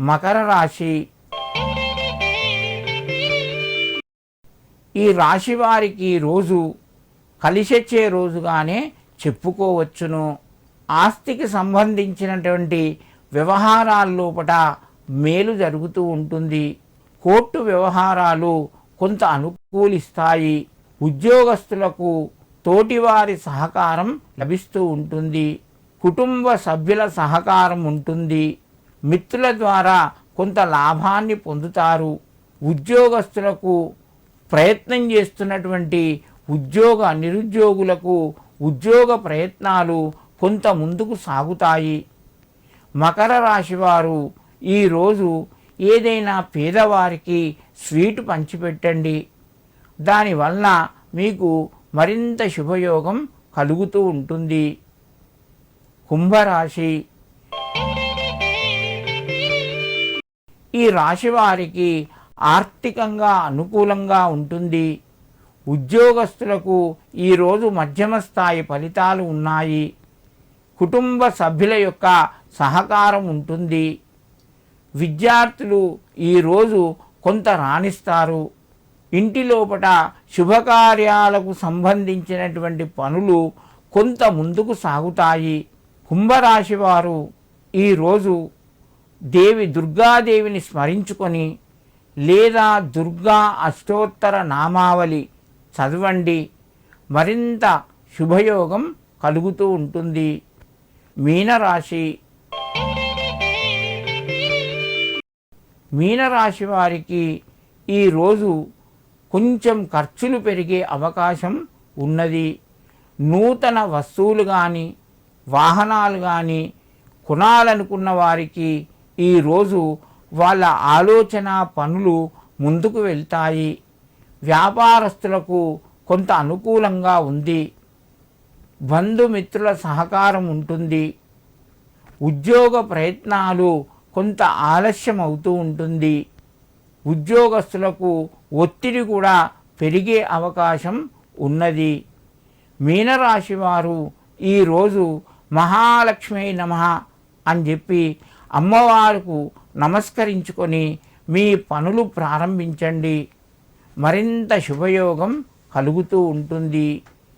మకర రాశి. ఈ రాశి వారికి రోజు కలిసొచ్చే రోజుగానే చెప్పుకోవచ్చును. ఆస్తికి సంబంధించినటువంటి వ్యవహారాల లోపట మేలు జరుగుతూ ఉంటుంది. కోర్టు వ్యవహారాలు కొంత అనుకూలిస్తాయి. ఉద్యోగస్తులకు తోటివారి సహకారం లభిస్తూ ఉంటుంది. కుటుంబ సభ్యుల సహకారం ఉంటుంది. మిత్రుల ద్వారా కొంత లాభాన్ని పొందుతారు. ఉద్యోగస్తులకు ప్రయత్నం చేస్తున్నటువంటి ఉద్యోగ నిరుద్యోగులకు ఉద్యోగ ప్రయత్నాలు కొంత ముందుకు సాగుతాయి. మకర రాశి వారు ఈరోజు ఏదైనా పేదవారికి స్వీటు పంచిపెట్టండి. దానివల్ల మీకు మరింత శుభయోగం కలుగుతూ ఉంటుంది. కుంభరాశి ఈ రాశి వారికి ఆర్థికంగా అనుకూలంగా ఉంటుంది. ఉద్యోగస్తులకు ఈరోజు మధ్యమ స్థాయి ఫలితాలు ఉన్నాయి. కుటుంబ సభ్యుల యొక్క సహకారం ఉంటుంది. విద్యార్థులు ఈరోజు కొంత రాణిస్తారు. ఇంటి లోపట శుభకార్యాలకు సంబంధించినటువంటి పనులు కొంత ముందుకు సాగుతాయి. కుంభరాశి వారు ఈరోజు దేవి దుర్గాదేవిని స్మరించుకొని లేదా దుర్గా అష్టోత్తర నామావళి చదవండి. మరింత శుభయోగం కలుగుతూ ఉంటుంది. మీనరాశి. మీనరాశి వారికి ఈరోజు కొంచెం ఖర్చులు పెరిగే అవకాశం ఉన్నది. నూతన వస్తువులు కానీ వాహనాలు కానీ కొనాలనుకున్న వారికి ఈరోజు వాళ్ళ ఆలోచన పనులు ముందుకు వెళ్తాయి. వ్యాపారస్తులకు కొంత అనుకూలంగా ఉంది. బంధుమిత్రుల సహకారం ఉంటుంది. ఉద్యోగ ప్రయత్నాలు కొంత ఆలస్యం అవుతూ ఉంటుంది. ఉద్యోగస్తులకు ఒత్తిడి కూడా పెరిగే అవకాశం ఉన్నది. మీనరాశి వారు ఈరోజు మహాలక్ష్మి నమ అని చెప్పి అమ్మవారికు నమస్కరించుకొని మీ పనులు ప్రారంభించండి. మరింత శుభయోగం కలుగుతూ ఉంటుంది.